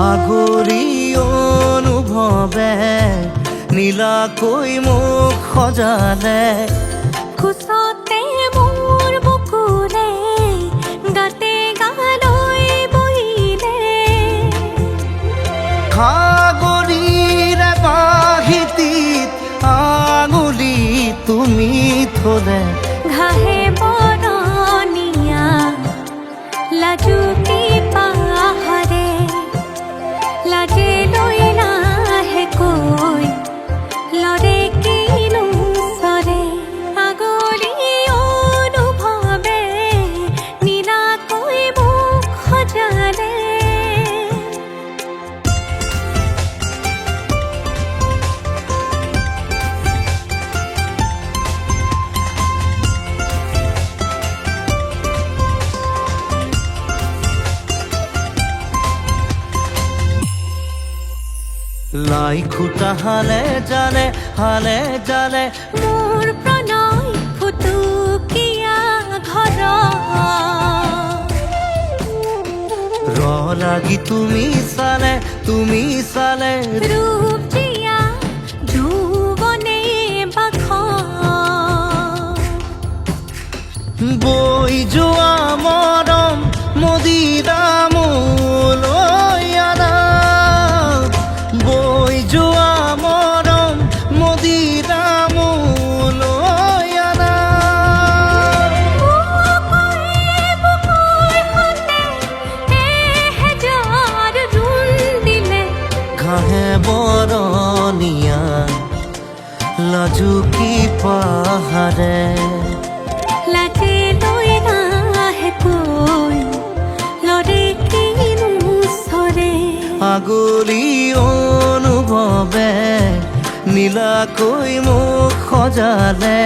আগলি অনুভৱে নীলাকৈ মোক সজালে। কোচতে মোৰ বুকুৰে গাতে গালৈ বহিলে সাগৰীৰে বাহিতিত আঙুলি তুমি থলে। ঘাহে বৰণীয়া লাজুকী লাই খুটা হালে জালে হালে জালে। মোৰ প্ৰণয় ফুটুকীয়া ঘৰ ৰ লাগি তুমি চালে তুমি চালে ৰূপ জীয়া যৌৱনে বাখ বৈ যোৱা ঘাঁহে বৰণীয়া লাজুকী পাহাৰে লাজে লৈ নাহে কৈ লৰে কিনো চৰে আগলি অনুভৱে নীলাকৈ মোক সজালে